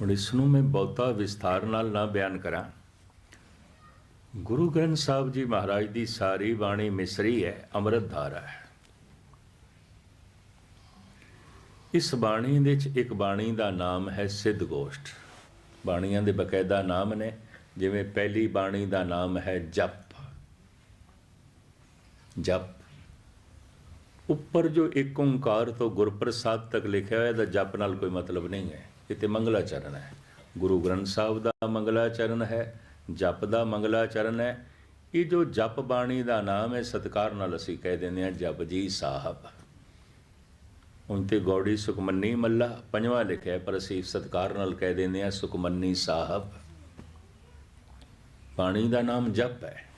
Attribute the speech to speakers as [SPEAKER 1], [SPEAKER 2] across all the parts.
[SPEAKER 1] ਹੁਣ ਇਸ ਨੂੰ ਮੈਂ ਬਹੁਤਾ ਵਿਸਥਾਰ ਨਾਲ ਨਾ ਬਿਆਨ ਕਰਾਂ। ਗੁਰੂ ਗ੍ਰੰਥ ਸਾਹਿਬ ਜੀ ਮਹਾਰਾਜ ਦੀ ਸਾਰੀ ਬਾਣੀ ਮਿਸਰੀ ਹੈ, ਅੰਮ੍ਰਿਤ ਧਾਰਾ ਹੈ। ਇਸ ਬਾਣੀ ਦੇ ਵਿੱਚ ਇੱਕ ਬਾਣੀ ਦਾ ਨਾਮ ਹੈ ਸਿੱਧ ਗੋਸ਼ਟ। ਬਾਣੀਆਂ ਦੇ ਬਕਾਇਦਾ ਨਾਮ ਨੇ, ਜਿਵੇਂ ਪਹਿਲੀ ਬਾਣੀ ਦਾ ਨਾਮ ਹੈ ਜਪ। ਜਪ। ਉੱਪਰ ਜੋ ਇੱਕ ਓੰਕਾਰ ਤੋਂ ਗੁਰਪ੍ਰਸਾਦ ਤੱਕ ਲਿਖਿਆ ਹੋਇਆ ਦਾ ਜਪ ਨਾਲ ਕੋਈ ਮਤਲਬ ਨਹੀਂ ਹੈ। ਇਹ ਤੇ ਮੰਗਲਾਚਰਨ ਹੈ। ਗੁਰੂ ਗ੍ਰੰਥ ਸਾਹਿਬ ਦਾ ਮੰਗਲਾਚਰਨ ਹੈ, ਜਪ ਦਾ ਮੰਗਲਾਚਰਨ ਹੈ। ਇਹ ਜੋ ਜਪ ਬਾਣੀ ਦਾ ਨਾਮ ਹੈ, ਸਤਕਾਰ ਨਾਲ ਅਸੀਂ ਕਹਿ ਦਿੰਦੇ ਹਾਂ, ਜਪ ਜੀ ਸਾਹਿਬ। ਹੁਣ ਤੇ ਗੌੜੀ ਸੁਖਮੰਨੀ ਮੱਲਾ ਪੰਜਵਾਂ ਲਿਖਿਆ ਪਰ ਅਸੀਂ ਸਤਕਾਰ ਨਾਲ ਕਹਿ ਦਿੰਦੇ ਹਾਂ, ਸੁਖਮਨੀ ਸਾਹਿਬ। ਬਾਣੀ ਦਾ ਨਾਮ ਜਪ ਹੈ।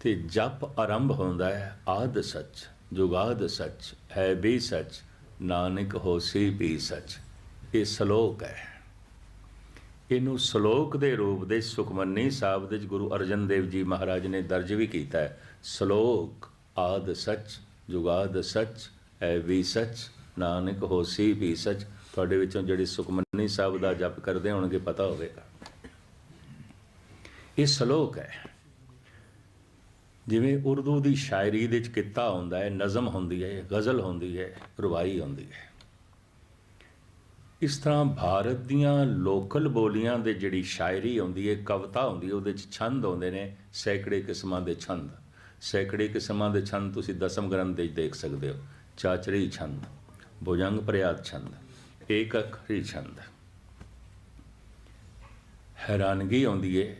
[SPEAKER 1] ਤੇ ਜਪ ਆਰੰਭ ਹੁੰਦਾ ਹੈ, ਆਦ ਸੱਚ, ਜੁਗਾਦ ਸੱਚ, ਹੈ ਵੀ ਸੱਚ, ਨਾਨਕ ਹੋਸੀ ਵੀ ਸੱਚ। ਇਹ ਸ਼ਲੋਕ ਹੈ। ਇਹਨੂੰ ਸ਼ਲੋਕ ਦੇ ਰੂਪ ਦੇ ਸੁਖਮਨੀ ਸਾਹਿਬ ਦੇ ਵਿੱਚ ਗੁਰੂ ਅਰਜਨ ਦੇਵ ਜੀ ਮਹਾਰਾਜ ਨੇ ਦਰਜ ਵੀ ਕੀਤਾ ਹੈ। ਸ਼ਲੋਕ ਆਦ ਸੱਚ ਜੁਗਾਦ ਸੱਚ, ਐ ਵੀ ਸੱਚ, ਨਾਨਕ ਹੋਸੀ ਵੀ ਸੱਚ। ਤੁਹਾਡੇ ਵਿੱਚੋਂ ਜਿਹੜੇ ਸੁਖਮਨੀ ਸਾਹਿਬ ਦਾ ਜਪ ਕਰਦੇ ਹੋਣਗੇ, ਪਤਾ ਹੋਵੇਗਾ। ਇਹ ਸ਼ਲੋਕ ਹੈ। ਜਿਵੇਂ ਉਰਦੂ ਦੀ ਸ਼ਾਇਰੀ ਦੇ ਵਿੱਚ ਕਿੱਤਾ ਹੁੰਦਾ ਹੈ, ਨਜ਼ਮ ਹੁੰਦੀ ਹੈ, ਗਜ਼ਲ ਹੁੰਦੀ ਹੈ, ਰਵਾਈ ਹੁੰਦੀ ਹੈ। ਇਸ ਤਰ੍ਹਾਂ ਭਾਰਤ ਦੀਆਂ ਲੋਕਲ ਬੋਲੀਆਂ ਦੇ ਜਿਹੜੀ ਸ਼ਾਇਰੀ ਆਉਂਦੀ ਹੈ, ਕਵਿਤਾ ਆਉਂਦੀ ਹੈ, ਉਹਦੇ 'ਚ ਛੰਦ ਆਉਂਦੇ ਨੇ, ਸੈਂਕੜੇ ਕਿਸਮਾਂ ਦੇ ਛੰਦ। ਸੈਂਕੜੇ ਕਿਸਮਾਂ ਦੇ ਛੰਦ ਤੁਸੀਂ ਦਸਮ ਗ੍ਰੰਥ ਦੇ ਦੇਖ ਸਕਦੇ ਹੋ। ਚਾਚਰੀ ਛੰਦ, ਭੁਜੰਗ ਪ੍ਰਿਆਤ ਛੰਦ ਏਕ ਅੱਖਰੀ ਛੰਦ। ਹੈਰਾਨਗੀ ਆਉਂਦੀ ਹੈ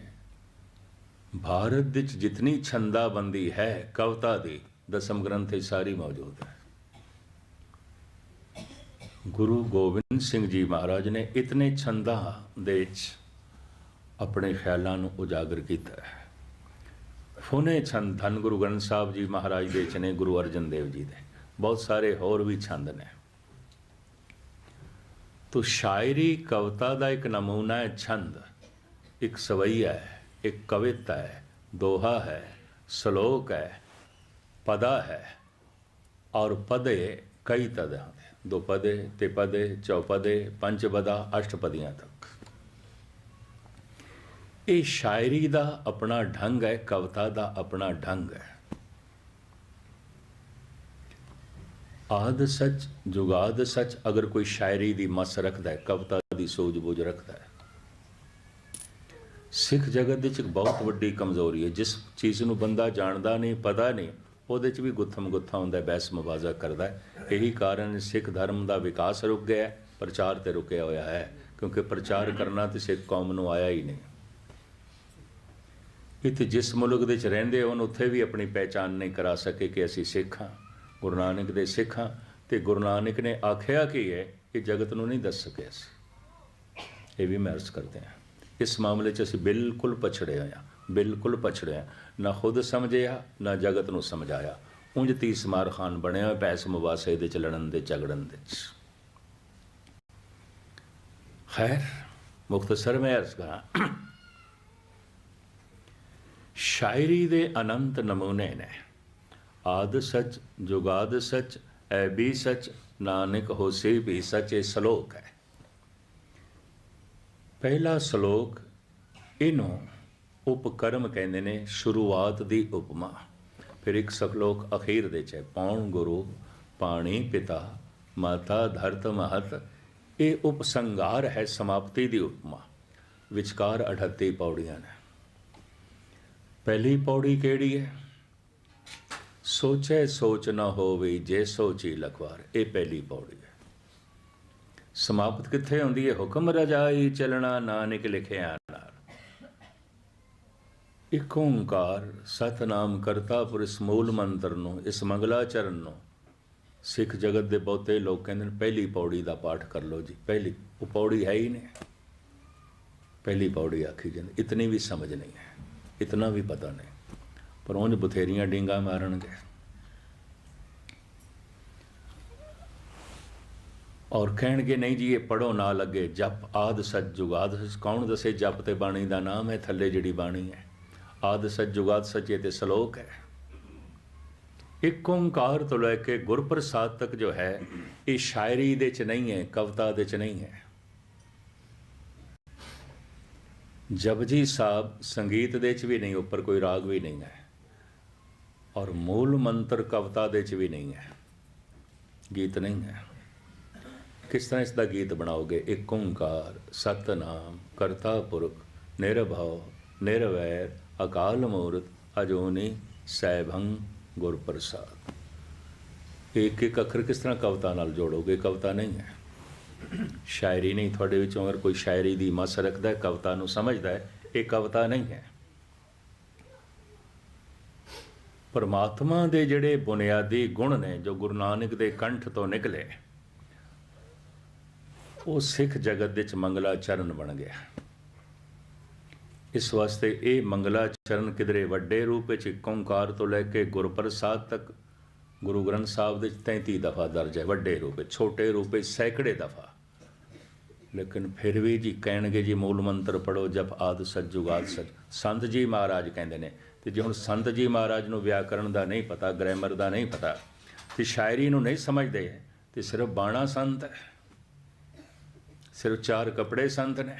[SPEAKER 1] ਭਾਰਤ ਵਿੱਚ ਜਿਤਨੀ ਛੰਦਾਬੰਦੀ ਹੈ ਕਵਿਤਾ ਦੀ, ਦਸਮ ਗ੍ਰੰਥ ਵਿੱਚ ਸਾਰੀ ਮੌਜੂਦ ਹੈ। ਗੁਰੂ ਗੋਬਿੰਦ ਸਿੰਘ ਜੀ ਮਹਾਰਾਜ ਨੇ ਇਤਨੇ ਛੰਦਾਂ ਦੇ ਵਿੱਚ ਆਪਣੇ ਖਿਆਲਾਂ ਨੂੰ ਉਜਾਗਰ ਕੀਤਾ ਹੈ। ਫੁਨੇ ਛੰਦ ਧੰਨ ਗੁਰੂ ਗ੍ਰੰਥ ਸਾਹਿਬ ਜੀ ਮਹਾਰਾਜ ਦੇ ਚ ਨੇ ਗੁਰੂ ਅਰਜਨ ਦੇਵ ਜੀ ਦੇ। ਬਹੁਤ ਸਾਰੇ ਹੋਰ ਵੀ ਛੰਦ ਨੇ। ਤੋ ਸ਼ਾਇਰੀ ਕਵਿਤਾ ਦਾ ਇੱਕ ਨਮੂਨਾ ਹੈ ਛੰਦ। ਇੱਕ ਸਵਈਆ ਹੈ, ਇੱਕ ਕਵਿਤਾ ਹੈ, ਦੋਹਾ ਹੈ, ਸ਼ਲੋਕ ਹੈ, ਪਦਾ ਹੈ ਔਰ ਪਦੇ ਕਈ ਤਰ੍ਹਾਂ ਦੇ। ਦੋ ਪਦੇ ਤੇ ਪਦੇ, ਚੌਪਦੇ ਪੰਜ ਪਦਾ ਅਸ਼ਟਪਦੀਆਂ ਤੱਕ। ਇਹ ਸ਼ਾਇਰੀ ਦਾ ਆਪਣਾ ਢੰਗ ਹੈ, ਕਵਿਤਾ ਦਾ ਆਪਣਾ ਢੰਗ ਹੈ। ਆਦ ਸੱਚ, ਜੁਗਾਦ ਸੱਚ ਅਗਰ ਕੋਈ ਸ਼ਾਇਰੀ ਦੀ ਮਸ ਰੱਖਦਾ ਹੈ, ਕਵਿਤਾ ਦੀ ਸੋਝ ਬੂਝ ਰੱਖਦਾ ਹੈ। ਸਿੱਖ ਜਗਤ ਵਿੱਚ ਇੱਕ ਬਹੁਤ ਵੱਡੀ ਕਮਜ਼ੋਰੀ ਹੈ, ਜਿਸ ਚੀਜ਼ ਨੂੰ ਬੰਦਾ ਜਾਣਦਾ ਨਹੀਂ, ਪਤਾ ਨਹੀਂ, ਉਹਦੇ 'ਚ ਵੀ ਗੁੱਥਮ ਗੁੱਥਾ ਹੁੰਦਾ ਬਹਿਸ ਮੁਬਾਜ਼ਾ ਕਰਦਾ ਹੈ। ਇਹੀ ਕਾਰਨ ਸਿੱਖ ਧਰਮ ਦਾ ਵਿਕਾਸ ਰੁਕ ਗਿਆ ਪ੍ਰਚਾਰ ਤੇ ਰੁਕਿਆ ਹੋਇਆ ਹੈ, ਕਿਉਂਕਿ ਪ੍ਰਚਾਰ ਕਰਨਾ ਤੇ ਸਿੱਖ ਕੌਮ ਨੂੰ ਆਇਆ ਹੀ ਨਹੀਂ। ਇੱਥੇ ਜਿਸ ਮੁਲਕ ਦੇ ਚ ਰਹਿੰਦੇ ਹੋਣ, ਉੱਥੇ ਵੀ ਆਪਣੀ ਪਹਿਚਾਨ ਨਹੀਂ ਕਰਾ ਸਕੇ ਕਿ ਅਸੀਂ ਸਿੱਖ ਹਾਂ, ਗੁਰੂ ਨਾਨਕ ਦੇ ਸਿੱਖ ਹਾਂ, ਤੇ ਗੁਰੂ ਨਾਨਕ ਨੇ ਆਖਿਆ ਕੀ ਹੈ ਕਿ ਜਗਤ ਨੂੰ ਨਹੀਂ ਦੱਸ ਸਕੇ ਅਸੀਂ। ਇਹ ਵੀ ਮੈਂ ਅਰਜ਼ ਕਰਦੇ ਹਾਂ। ਇਸ ਮਾਮਲੇ 'ਚ ਅਸੀਂ ਬਿਲਕੁਲ ਪਛੜੇ ਹੋਏ ਹਾਂ, ਬਿਲਕੁਲ ਪਛੜੇ ਹਾਂ। ਨਾ ਖੁਦ ਸਮਝਿਆ, ਨਾ ਜਗਤ ਨੂੰ ਸਮਝਾਇਆ। ਉਂਝ ਤੀਸਮਾਰ ਖਾਨ ਬਣਿਆ ਹੋਇਆ ਪੈਸ ਮੁਬਾਸੇ ਦੇ ਚ ਲੜਨ ਦੇ, ਝਗੜਨ ਦੇ ਚ ਖੈਰ ਮੁਖਤਸਰ ਮੈਂ ਅਰਜ਼ ਕਰਾਂ। ਸ਼ਾਇਰੀ ਦੇ ਅਨੰਤ ਨਮੂਨੇ ਨੇ। ਆਦ ਸੱਚ, ਜੁਗਾਦ ਸੱਚ, ਐ ਵੀ ਸੱਚ, ਨਾਨਕ ਹੋਸੀ ਵੀ ਸੱਚ, ਇਹ ਸ਼ਲੋਕ ਹੈ। ਪਹਿਲਾ ਸ਼ਲੋਕ, ਇਹਨੂੰ ਉਪਕਰਮ ਕਹਿੰਦੇ ਨੇ, ਸ਼ੁਰੂਆਤ ਦੀ ਉਪਮਾ। ਫਿਰ ਇੱਕ ਸ਼ਲੋਕ ਅਖੀਰ ਦੇ ਚ ਹੈ ਪੌਣ ਗੁਰੂ, ਪਾਣੀ ਪਿਤਾ, ਮਾਤਾ ਧਰਤ ਮਹਤ? ਇਹ ਉਪਸੰਗਾਰ ਹੈ ਸਮਾਪਤੀ ਦੀ ਉਪਮਾ। ਵਿਚਕਾਰ 38 ਪੌੜੀਆਂ ਨੇ। ਪਹਿਲੀ ਪੌੜੀ ਕਿਹੜੀ ਹੈ? ਸੋਚੇ ਸੋਚ ਨਾ ਹੋਵੇ ਜੇ ਸੋਚੀ ਲਖਵਾਰ। ਇਹ ਪਹਿਲੀ ਪੌੜੀ ਹੈ। ਸਮਾਪਤ ਕਿੱਥੇ ਹੁੰਦੀ ਹੈ? ਹੁਕਮ ਰਜਾਈ ਚਲਣਾ, ਨਾਨਕ ਲਿਖਿਆ ਨਾਲ ਇੱਕ ਓੰਕਾਰ, ਸਤਨਾਮ ਕਰਤਾ ਪੁਰਸ਼ ਮੂਲ ਮੰਤਰ ਨੂੰ, ਇਸ ਮੰਗਲਾਚਰਨ ਨੂੰ। ਸਿੱਖ ਜਗਤ ਦੇ ਬਹੁਤੇ ਲੋਕ ਕਹਿੰਦੇ ਨੇ, ਪਹਿਲੀ ਪੌੜੀ ਦਾ ਪਾਠ ਕਰ ਲਓ ਜੀ। ਪਹਿਲੀ, ਉਹ ਪੌੜੀ ਹੈ ਹੀ ਨਹੀਂ। ਪਹਿਲੀ ਪੌੜੀ ਆਖੀ ਜਾਂਦੀ, ਇਤਨੀ ਵੀ ਸਮਝ ਨਹੀਂ ਹੈ, ਇਤਨਾ ਵੀ ਪਤਾ ਨਹੀਂ। ਪਰ ਉਂਝ ਬਥੇਰੀਆਂ ਡਿੰਗਾ ਮਾਰਨਗੇ। ਔਰ ਕਹਿਣਗੇ, ਨਹੀਂ ਜੀ, ਇਹ ਪੜੋ ਨਾ ਲੱਗੇ, ਜਪ ਆਦ ਸੱਚ ਜੁਗਾਦ ਕੌਣ ਦੱਸੇ ਜਪ ਤੇ ਬਾਣੀ ਦਾ ਨਾਮ ਹੈ, ਥੱਲੇ ਜਿਹੜੀ ਬਾਣੀ ਹੈ। ਆਦ ਸੱਚ ਜੁਗਾਦ ਸੱਚ ਇਹ ਤੇ ਸ਼ਲੋਕ ਹੈ। ਇੱਕ ਓੰਕਾਰ ਤੋਂ ਲੈ ਕੇ ਗੁਰਪ੍ਰਸਾਦ ਤੱਕ ਜੋ ਹੈ, ਇਹ ਸ਼ਾਇਰੀ ਦੇ ਚ ਨਹੀਂ ਹੈ, ਕਵਿਤਾ ਦੇ ਚ ਨਹੀਂ ਹੈ। ਜਪਜੀ ਸਾਹਿਬ ਸੰਗੀਤ ਦੇ ਚ ਵੀ ਨਹੀਂ, ਉੱਪਰ ਕੋਈ ਰਾਗ ਵੀ ਨਹੀਂ ਹੈ। ਔਰ ਮੂਲ ਮੰਤਰ ਕਵਿਤਾ ਦੇ ਚ ਵੀ ਨਹੀਂ ਹੈ। ਗੀਤ ਨਹੀਂ ਹੈ। ਕਿਸ ਤਰ੍ਹਾਂ ਇਸ ਦਾ ਗੀਤ ਬਣਾਓਗੇ? ਇੱਕ ਓੰਕਾਰ, ਸਤਨਾਮ, ਕਰਤਾ ਪੁਰਖ, ਨਿਰਭਉ, ਨਿਰਵੈਰ ਅਕਾਲ ਮੂਰਤ ਅਜੋਨੀ ਸੈਭੰ ਗੁਰ ਪ੍ਰਸਾਦ ਇੱਕ ਇੱਕ ਅੱਖਰ ਕਿਸ ਤਰ੍ਹਾਂ ਕਵਿਤਾ ਨਾਲ ਜੋੜੋਗੇ? ਕਵਿਤਾ ਨਹੀਂ ਹੈ। ਸ਼ਾਇਰੀ ਨਹੀਂ, ਤੁਹਾਡੇ ਵਿੱਚੋਂ ਅਗਰ ਕੋਈ ਸ਼ਾਇਰੀ ਦੀ ਮਸ ਰੱਖਦਾ ਹੈ, ਕਵਿਤਾ ਨੂੰ ਸਮਝਦਾ ਹੈ, ਇਹ ਕਵਿਤਾ ਨਹੀਂ ਹੈ। ਪਰਮਾਤਮਾ ਦੇ ਜਿਹੜੇ ਬੁਨਿਆਦੀ ਗੁਣ ਨੇ, ਜੋ ਗੁਰੂ ਨਾਨਕ ਦੇ ਕੰਠ ਤੋਂ ਨਿਕਲੇ, ਉਹ ਸਿੱਖ ਜਗਤ ਵਿੱਚ ਮੰਗਲਾ ਚਰਨ ਬਣ ਗਿਆ। ਇਸ ਵਾਸਤੇ ਇਹ ਮੰਗਲਾ ਚਰਨ ਕਿਦਰੇ ਵੱਡੇ ਰੂਪ ਵਿੱਚ ਇੱਕ ਓੰਕਾਰ ਤੋਂ ਲੈ ਕੇ ਗੁਰਪ੍ਰਸਾਦ ਤੱਕ ਗੁਰੂ ਗ੍ਰੰਥ ਸਾਹਿਬ ਦੇ 33 ਦਫਾ ਦਰਜ ਹੈ, ਵੱਡੇ ਰੂਪ ਵਿੱਚ, ਛੋਟੇ ਰੂਪ ਵਿੱਚ, ਸੈਂਕੜੇ ਦਫਾ। ਲੇਕਿਨ ਫਿਰ ਵੀ ਜੀ ਕਹਿਣਗੇ ਜੀ ਮੂਲ ਮੰਤਰ ਪੜੋ ਜਪ ਆਦ ਸੱਜੁਗਾਦ ਸੱਚ। ਸੰਤ ਜੀ ਮਹਾਰਾਜ ਕਹਿੰਦੇ ਨੇ, ਤੇ ਜੇ ਹੁਣ ਸੰਤ ਜੀ ਮਹਾਰਾਜ ਨੂੰ ਵਿਆਕਰਣ ਦਾ ਨਹੀਂ ਪਤਾ, ਗ੍ਰਾਮਰ ਦਾ ਨਹੀਂ ਪਤਾ, ਤੇ ਸ਼ਾਇਰੀ ਨੂੰ ਨਹੀਂ ਸਮਝਦੇ, ਤੇ ਸਿਰਫ ਬਾਣਾ ਸੰਤ ਹੈ। ਸਿਰਫ ਚਾਰ ਕਪੜੇ ਸੰਤ ਨੇ।